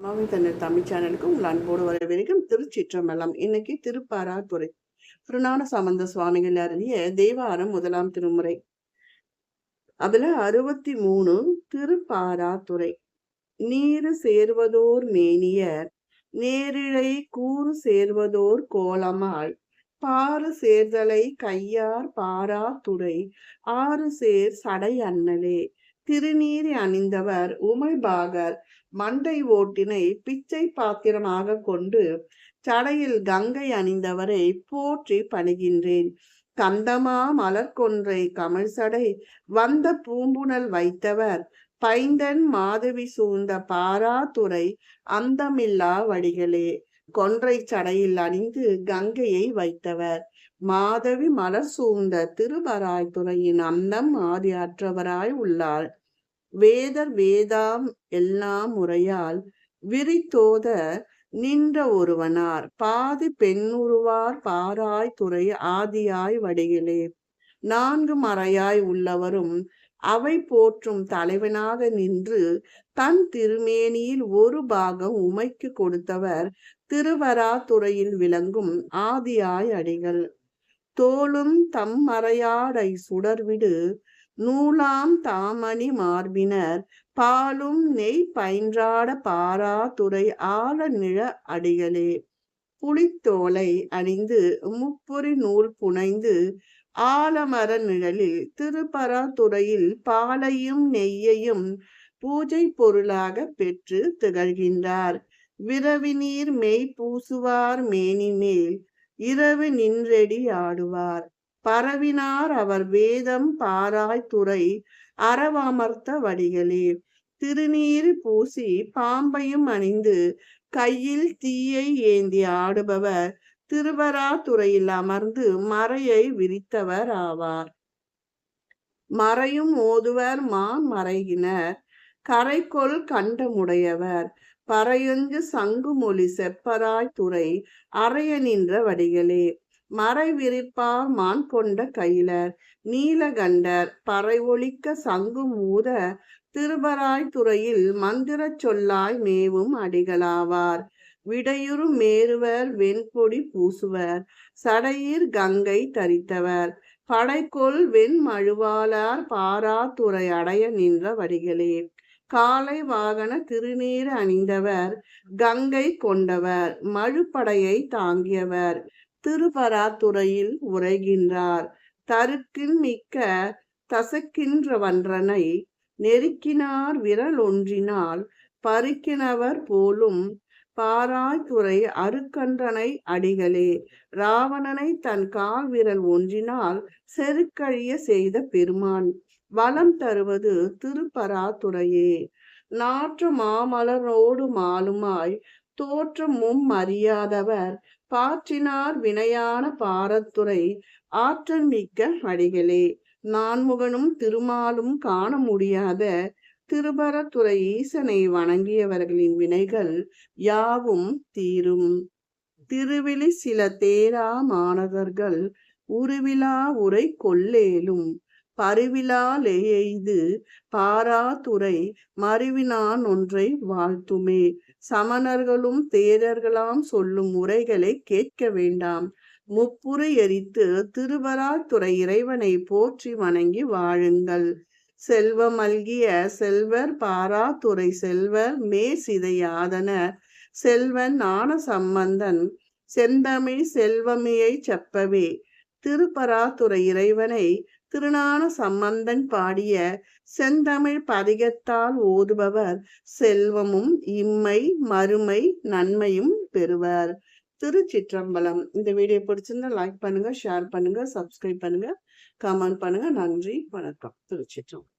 மாவி தன்னர் தமிழ் சேனலுக்கு உங்கள் அன்போடு வரவேற்கும் திருச்சிற்றம்பலம். இன்னைக்கு திருப்பாராத்துறை திருநான சம்பந்த சுவாமிகள் அருளிய தேவாரம் முதலாம் திருமுறை. அதுல அறுபத்தி மூணு திருப்பாராத்துறை நீரு சேர்வதோர் மேனியர் நேரிழை கூறு சேர்வதோர் கோலமாள் பாறு சேர்தலை கையார் பாராத்துறை ஆறு சேர் சடை அண்ணலே திருநீறி அணிந்தவர் உமைபாகர் மண்டை ஓட்டினை பிச்சை பாத்திரமாக கொண்டு சடையில் கங்கை அணிந்தவரை போற்றி பணிகின்றேன். கந்தமா மலர்கொன்றை கமல் சடை வந்த பூம்புணல் வைத்தவர். பைந்தன் மாதவி சூழ்ந்த பாராத்துறை அந்தமில்லா வடிகளே. கொன்றை சடையில் அணிந்து கங்கையை வைத்தவர். மாதவி மலர் சூழ்ந்த திருவராய் துறையின் அந்தம் ஆதியாற்றவராய் உள்ளாள். வேதர் வேதாம் எல்லாம் முறையால் விரித்தோத நின்ற ஒருவனார். பாதி பெண்ணுருவார் பாராய் துறை ஆதியாய் வடிகளே. நான்கு மறையாய் உள்ளவரும் அவை போற்றும் தலைவனாக நின்று தன் திருமேனியில் ஒரு பாகம் உமைக்கு கொடுத்தவர் திருவரா துறையில் விளங்கும் ஆதியாய் அடிகள். தோளும் தம் மறையாடை சுடர்விடு நூலாம் தாமணி மார்பினர் பாலும் நெய் பயின்றாட பாரா துறை ஆழ நிழ அடிகளே. புலித்தோலை அணிந்து முப்புரி நூல் புனைந்து ஆலமர நிழலில் திருப்பராத்துறையில் பாலையும் நெய்யையும் பூஜை பொருளாக பெற்று திகழ்கின்றார். விரவி நீர் மெய் பூசுவார் மேனி மேல் இரவு நின்றெடி ஆடுவார். பரவினார் அவர் வேதம் பாராய் துறை அறவாமர்த்த வடிகளே. திருநீர் பூசி பாம்பையும் அணிந்து கையில் தீயை ஏந்தி ஆடுபவர். திருவராத்துறையில் அமர்ந்து மறையை விரித்தவர் ஆவார். மறையும் ஓதுவர் மான் மறைகினர். கரைக்கொள் கண்டமுடையவர். பறையொன்று சங்கு மொழி செப்பராய் துறை அறைய நின்ற வடிகளே. மறை விரிப்பார் மான் கொண்ட கையிலர் நீலகண்டர் பறை ஒழிக்க சங்கு மூத திருபராய் துறையில் மந்திர சொல்லாய் மேவும் அடிகளாவார். விடையுறு மேறுவர் வெண்பொடி பூசுவர் சடையீர் கங்கை தரித்தவர். படைக்கொள் வெண்மழுவாளார் பாராத்துறை பாரா துறை அடைய நின்ற வடிகளே. காலை வாகன திருநீர் அணிந்தவர் கங்கை கொண்டவர் மழுப்படையை தாங்கியவர். திருபராத்துறையில் உரைகின்றார். தருக்கின் மிக்க தசக்கின்றவன்றனை நெருக்கினார் விரல் ஒன்றினால் பருக்கினவர் போலும் பாராய்துறை அருக்கன்றனை அடிகளே. ராவணனை தன் கால் விரல் ஒன்றினால் செருக்கழிய செய்த பெருமான். வளம் தருவது திருப்பராத்துறையே. நாற்று மாமலரோடு மாலுமாய் தோற்றமும் அறியாதவர் பாற்றினார் வினையான பாரத்துறை ஆற்றல் மிக்க அடிகளே. நான்முகனும் திருமாலும் காண முடியாத திருபரத்துறை ஈசனை வணங்கியவர்களின் வினைகள் யாவும் தீரும். திருவிழி சில தேரா மாணவர்கள் உருவிழா உரை கொள்ளேலும். பருவிலால் பாராதுரை மருவினான் ஒன்றை வாழ்த்துமே. சமணர்களும் தேரர்களாம் சொல்லும் உரைகளை கேட்க வேண்டாம். முப்புரை எரித்து திருவராத்துறை இறைவனை போற்றி வணங்கி வாழுங்கள். செல்வம் அல்கிய செல்வர் பாராத்துறை செல்வர் மே சிதையாதன. செல்வன் ஞான சம்பந்தன் செந்தமிழ் செல்வமையை செப்பவே. திருப்பராத்துறை இறைவனை திருநான சம்பந்தன் பாடிய செந்தமிழ் பதிகத்தால் ஓதுபவர் செல்வமும் இம்மை மறுமை நன்மையும் பெறுவர். திருச்சிற்றம்பலம். இந்த வீடியோ பிடிச்சிருந்தா லைக் பண்ணுங்க ஷேர் பண்ணுங்க சப்ஸ்கிரைப் பண்ணுங்க கமெண்ட் பண்ணுங்க. நன்றி வணக்கம். திருச்சிற்றம்பலம்.